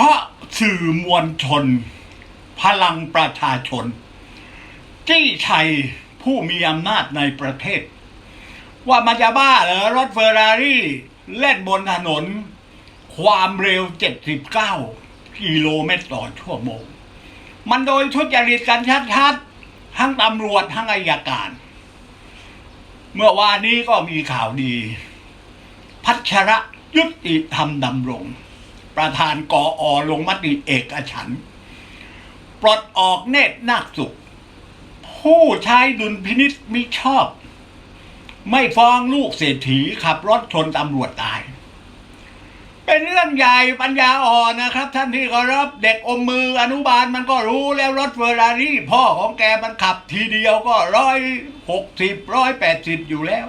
พราะสื่อมวลชน พลังประชาชนจี้ชัยผู้มีอำนาจในประเทศ ว่ามันจะบ้าเหรอรถเฟอร์รารี่ เล่นบนถนน ความเร็ว 79 กิโลเมตรต่อชั่วโมง มันโดยทุจริตกันชัดๆ ทั้งตำรวจทั้งอายการ เมื่อวานนี้ก็มีข่าวดี พัชระยุติธรรมดำรง ประธานกออลงมติเอกฉันปลดออกเนตรนาคสุข ผู้ใช้ดุลพินิษมิชอบ ไม่ฟ้องลูกเศรษฐีขับรถชนตำรวจตาย เป็นเรื่องใหญ่ปัญญาอ่อนนะครับ ท่านที่เคารพเด็กอมมืออนุบาลมันก็รู้แล้วรถเฟอร์รารี่ พ่อของแกมันขับทีเดียวก็ร้อยหกสิบร้อยแปดสิบอยู่แล้ว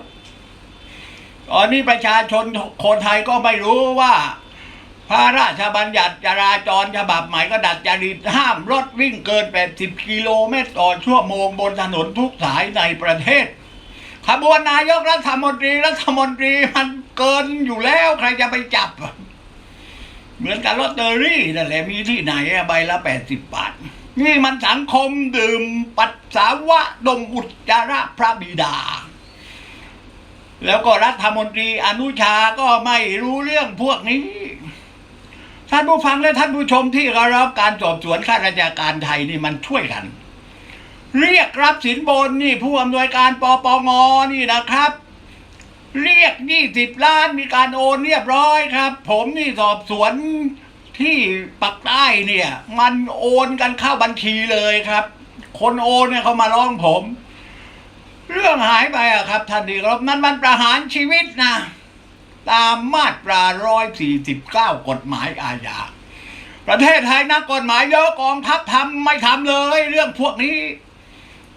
ตอนนี้ประชาชนคนไทยก็ไม่รู้ว่า พระราชบัญญัติจราจรฉบับใหม่ก็ดัดจริตห้ามรถวิ่งเกิน 80 กิโลเมตรต่อชั่วโมงบนถนนทุกสายในประเทศ ขบวนนายกรัฐมนตรีรัฐมนตรีมันเกินอยู่แล้วใครจะไปจับ เหมือนกับลอตเตอรี่นั่นแหละมีที่ไหนใบละ 80 บาท นี่มันสังคมดื่มปัสสาวะดมอุจจาระพระบิดาแล้วก็รัฐมนตรีอนุชาก็ไม่รู้เรื่องพวกนี้ ท่านผู้ฟังและท่านผู้ชมที่เคารพการสอบสวนข้าราชการไทยนี่มันช่วยกัน เรียกรับสินบนนี่ผู้อำนวยการปปงนี่นะครับ เรียกยี่สิบล้านมีการโอนเรียบร้อยครับ ผมนี่สอบสวนที่ปักใต้เนี่ย มันโอนกันเข้าบัญชีเลยครับ คนโอนเนี่ยเขามาร้องผม เรื่องหายไปอะครับท่านที่เคารพนั้นมันประหารชีวิตนะ ตามมาตรา 149 กฎหมายอาญา ประเทศไทยนักกฎหมายเยอะกองทัพทำไม่ทำเลย เรื่องพวกนี้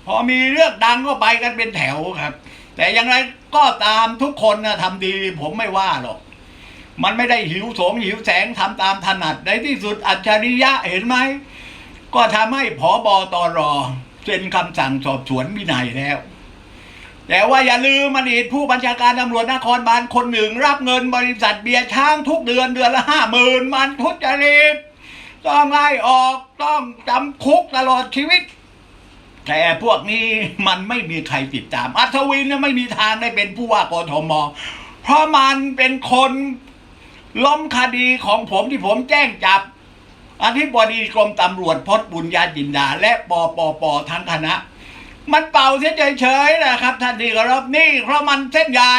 พอมีเรื่องดังก็ไปกันเป็นแถวครับ แต่อย่างไรก็ตามทุกคนนะทำดีผมไม่ว่าหรอก มันไม่ได้หิวโสมหิวแสงทำตามถนัดในที่สุดอัจฉริยะเห็นไหม ก็ทำให้ผอบอตรเซ็นคำสั่งสอบสวนวินัยแล้ว แต่ว่าอย่าลืมมันอีกผู้บัญชาการตำรวจนครบาลคนหนึ่ง รับเงินบริษัทเบียร์ช้างทุกเดือนเดือนละห้าหมื่นมันทุจริตต้องไล่ออกต้องจำคุกตลอดชีวิต แต่พวกนี้มันไม่มีใครติดตาม อัศวินไม่มีทางได้เป็นผู้ว่ากทม เพราะมันเป็นคนล้มคดีของผมที่ผมแจ้งจับอธิบดีกรมตำรวจพจน์บุญญาจินดา และปปปทั้งคณะ มันเป่าเส้นเฉยๆนะครับท่านที่เคารพนี่เพราะมันเส้นใหญ่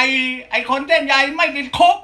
ไอ้คนเส้นใหญ่ไม่ติดคุก